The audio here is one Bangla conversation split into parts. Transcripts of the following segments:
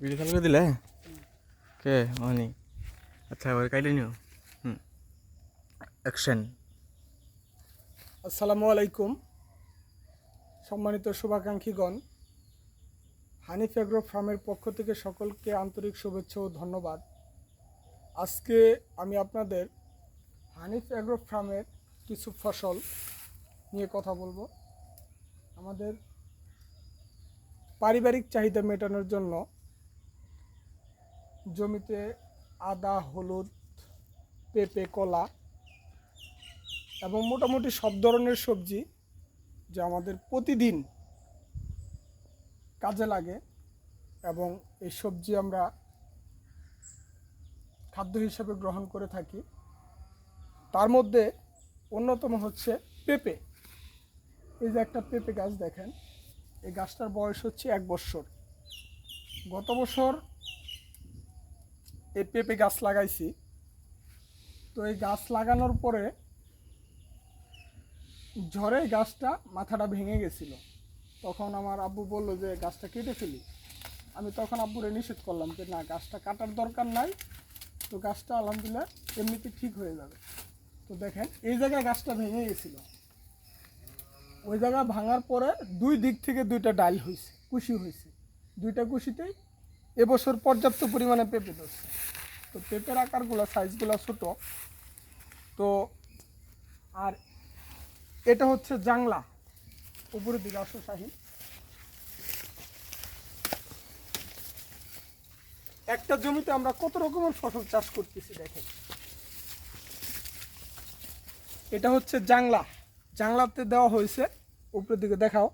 ভিডিও চালু করে দিলে? কে? মানে আচ্ছা এবার কাইলে নিও। হুম। অ্যাকশন আসসালামু আলাইকুম। সম্মানিত শুভাকাঙ্ক্ষীগণ, হানিফ এগ্রো ফার্মের পক্ষ থেকে সকলকে আন্তরিক শুভেচ্ছা ও ধন্যবাদ। আজকে আমি আপনাদের হানিফ এগ্রো ফার্মের কিছু ফসল নিয়ে কথা বলব। আমাদের পারিবারিক চাহিদা মেটানোর জন্য জমিতে আদা, হলুদ, পেঁপে, কলা এবং মোটামুটি সব ধরনের সবজি যা আমাদের প্রতিদিন কাজে লাগে এবং এই সবজি আমরা খাদ্য হিসেবে গ্রহণ করে থাকি। তার মধ্যে অন্যতম হচ্ছে পেঁপে। এই যে একটা পেঁপে গাছ দেখেন, এই গাছটার বয়স হচ্ছে এক বছর। গত বছর এই পেঁপে গাছ লাগাইছি। তো এই গাছ লাগানোর পরে ঝড়ে গাছটা মাথাটা ভেঙে গেছিল। তখন আমার আব্বু বলল যে, গাছটা কেটে ফেলি। আমি তখন আব্বুরে নিষেধ করলাম যে, না, গাছটা কাটার দরকার নাই। তো গাছটা আলহামদুলিল্লাহ এমনিতে ঠিক হয়ে যাবে। তো দেখেন, এই জায়গায় গাছটা ভেঙে গেছিল। ওই জায়গা ভাঙার পরে দুই দিক থেকে দুইটা ডাইল হয়েছে কুশি হয়েছে দুইটা কুশিতেই এবছর পর্যাপ্ত পরিমাণে পেঁপে ধরছে। তো পেঁপের আকারগুলো, সাইজগুলো ছোটো। তো আর এটা হচ্ছে জাংলা। উপরের দিকে শাহিন। একটা জমিতে আমরা কত রকমের ফসল চাষ করতেছি দেখেন। এটা হচ্ছে জাংলা। জাংলাতে দেওয়া হয়েছে, উপরের দিকে দেখাও।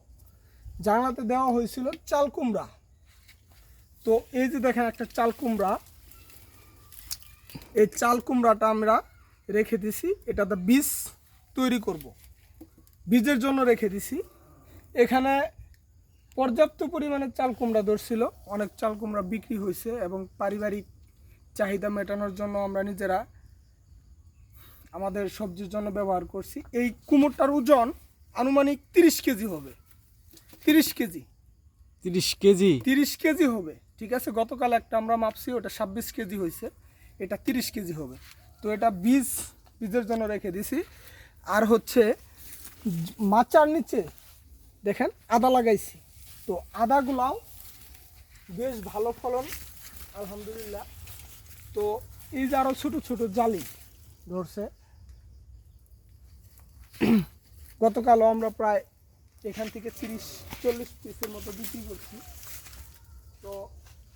জাংলাতে দেওয়া হয়েছিল চাল কুমড়া। তো এই যে দেখেন একটা চাল কুমড়া। এই চাল কুমড়াটা আমরা রেখে দিছি এটাতে বীজ তৈরি করব। বীজের জন্য রেখে দিছি। এখানে পর্যাপ্ত পরিমাণে চাল কুমড়া ধরছিল অনেক চাল কুমড়া বিক্রি হয়েছে এবং পারিবারিক চাহিদা মেটানোর জন্য আমরা নিজেরা আমাদের সবজির জন্য ব্যবহার করছি। এই কুমড়টার ওজন আনুমানিক তিরিশ কেজি হবে। তিরিশ কেজি। তিরিশ কেজি? তিরিশ কেজি হবে। ঠিক আছে, গতকাল একটা আমরা মাপছি, ওটা ছাব্বিশ কেজি হয়েছে, এটা তিরিশ কেজি হবে। তো এটা বীজ, বীজের জন্য রেখে দিছি। আর হচ্ছে, মাচার নিচে, দেখেন, আদা লাগাইছি। তো আদাগুলাও বেশ ভালো ফলন, আলহামদুলিল্লাহ। তো এই যে আরও ছোটো ছোটো জালি ধরছে। গতকালও আমরা প্রায় এখান থেকে তিরিশ, চল্লিশ পিসের মতো বিক্রি করছি। তো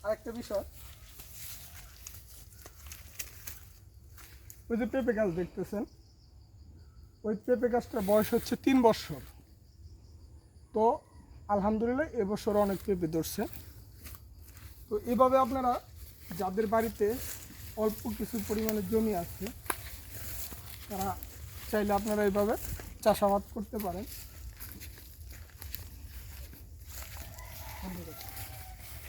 আরেকটা বিষয়। ওই যে পেঁপে গাছ দেখতেছেন, ওই পেঁপে গাছটার বয়স হচ্ছে তিন বছর। তো আলহামদুলিল্লাহ এবছর অনেক পেঁপে ধরছে। তো এভাবে আপনারা যাদের বাড়িতে অল্প কিছু পরিমাণে জমি আছে, তারা চাইলে আপনারা এইভাবে চাষাবাদ করতে পারেন। ধন্যবাদ।